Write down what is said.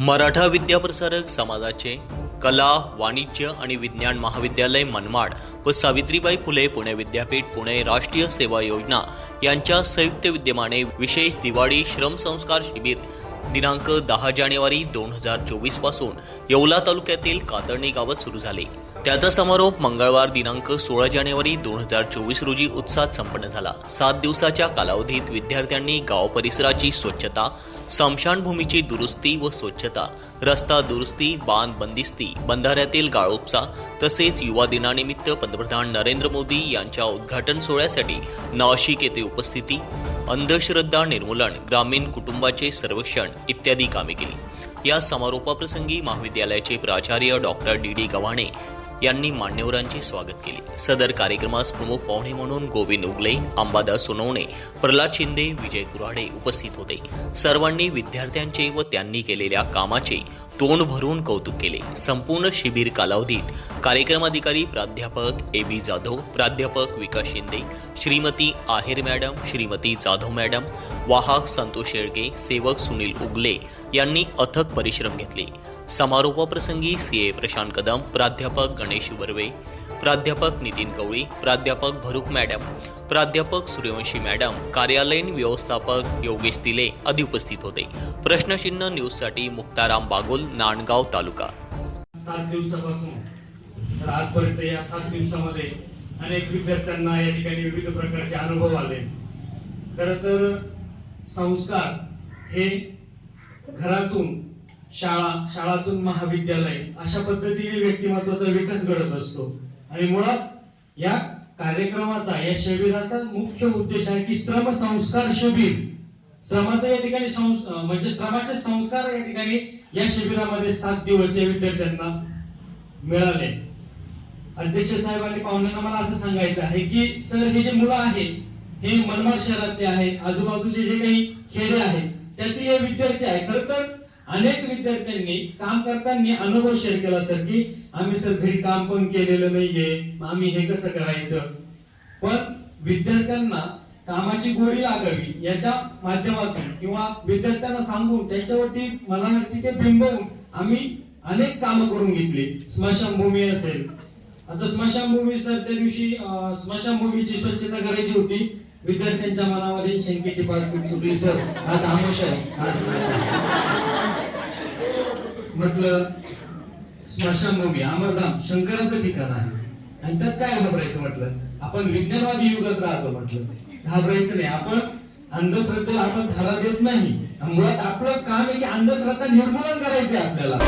मराठा विद्याप्रसारक समाजाचे कला वाणिज्य आणि विज्ञान महाविद्यालय मनमाड व सावित्रीबाई फुले पुणे विद्यापीठ पुणे राष्ट्रीय सेवा योजना यांच्या संयुक्त विद्यमाने विशेष दिवाळी श्रम संस्कार शिबिर दिनांक दहा जानेवारी दोन हजार चोवीसपासून येवला तालुक्यातील कातर्णी गावात सुरू झाले. त्याचा समारोप मंगळवार दिनांक सोळा जानेवारी दोन हजार चोवीस रोजी उत्साहात संपन्न झाला. सात दिवसाच्या कालावधीत विद्यार्थ्यांनी गाव परिसराची स्वच्छता स्मशानभूमीची दुरुस्ती व स्वच्छता रस्ता दुरुस्ती बांध बंदिस्ती बंधाऱ्यातील गाळोपचा तसेच युवा दिनानिमित्त पंतप्रधान नरेंद्र मोदी यांच्या उद्घाटन सोहळ्यासाठी नाशिक येथे उपस्थिती अंधश्रद्धा निर्मूलन ग्रामीण कुटुंबाचे सर्वेक्षण इत्यादी कामे केली. या समारोपाप्रसंगी महाविद्यालयाचे प्राचार्य डॉक्टर डी डी गव्हाणे यांनी मान्यवरांचे स्वागत केले. सदर कार्यक्रमास प्रमुख पाहुणे म्हणून गोविंद उगले अंबादास सोनवणे प्रल्हाद शिंदे विजय कुऱ्हाडे उपस्थित होते. सर्वांनी विद्यार्थ्यांचे व त्यांनी केलेल्या कामाचे तोंड भरून कौतुक केले. संपूर्ण शिबिर कालावधीत कार्यक्रमाधिकारी प्राध्यापक ए बी जाधव प्राध्यापक विकास शिंदे श्रीमती आहेर मॅडम श्रीमती जाधव मॅडम वाहक संतोष शेळके सेवक सुनील उगले यांनी अथक परिश्रम घेतले. समारोपाप्रसंगी सी ए प्रशांत कदम प्राध्यापक गणेश बर्वे प्राध्यापक नितीन कवळी प्राध्यापक भरूक मॅडम प्राध्यापक सूर्यवंशी मॅडम कार्यालयीन व्यवस्थापक योगेश तिले आदी उपस्थित होते. प्रश्नचिन्ह न्यूजसाठी मुक्ताराम बागोल नांदगाव तालुका. सात दिवसापासून तर आजपर्यंत या सात दिवसामध्ये अनेक विद्यार्थ्यांना या ठिकाणी विविध प्रकारचे अनुभव आले. खर तर संस्कार हे घरातून शाळा शाळातून महाविद्यालय अशा पद्धतीने व्यक्तिमत्वाचा विकास घडत असतो. आणि मुळात या कार्यक्रमाचा या शिबिराचा मुख्य उद्देश आहे की श्रम संस्कार शिबिर. श्रमाचा या ठिकाणी म्हणजे श्रमाचे संस्कार या ठिकाणी या शिबिरामध्ये सात दिवस या विद्यार्थ्यांना मिळाले. अध्यक्ष साहेबांनी पाहुण्यांना मला असं सांगायचं आहे की सर हे जे मुलं आहे हे मनमाड शहरातले आहे आजूबाजूचे जे काही खेडे आहेत त्यातील हे विद्यार्थी आहे खर विद्यार्थ्यांनी काम करताना अनुभव शेअर केला सर की आम्ही सर घरी काम पण केलेलं नाहीये आम्ही हे कसं करायचं? पण विद्यार्थ्यांना कामाची गोडी लागावी याच्या माध्यमातून किंवा विद्यार्थ्यांना सांगून त्याच्यावरती मला वाटते ते बिंबवून आम्ही अनेक कामं करून घेतली. स्मशानभूमी असेल. आता स्मशानभूमी सर त्या दिवशी स्मशानभूमीची स्वच्छता करायची होती. विद्यार्थ्यांच्या मनामध्ये शंकेची पाच चुकली सर आज आमोश आहे. आज म्हटलं स्मशानभूमी अमरधाम शंकराचं ठिकाण आहे. आणि त्यात काय घाबरायचं म्हटलं? आपण विज्ञानवादी युगात राहतो म्हटलं. घाबरायचं नाही. आपण अंधश्रद्धेला आपण धारा देत नाही. मुळात आपलं काम आहे की अंधश्रद्धा निर्मूलन आहे आपल्याला.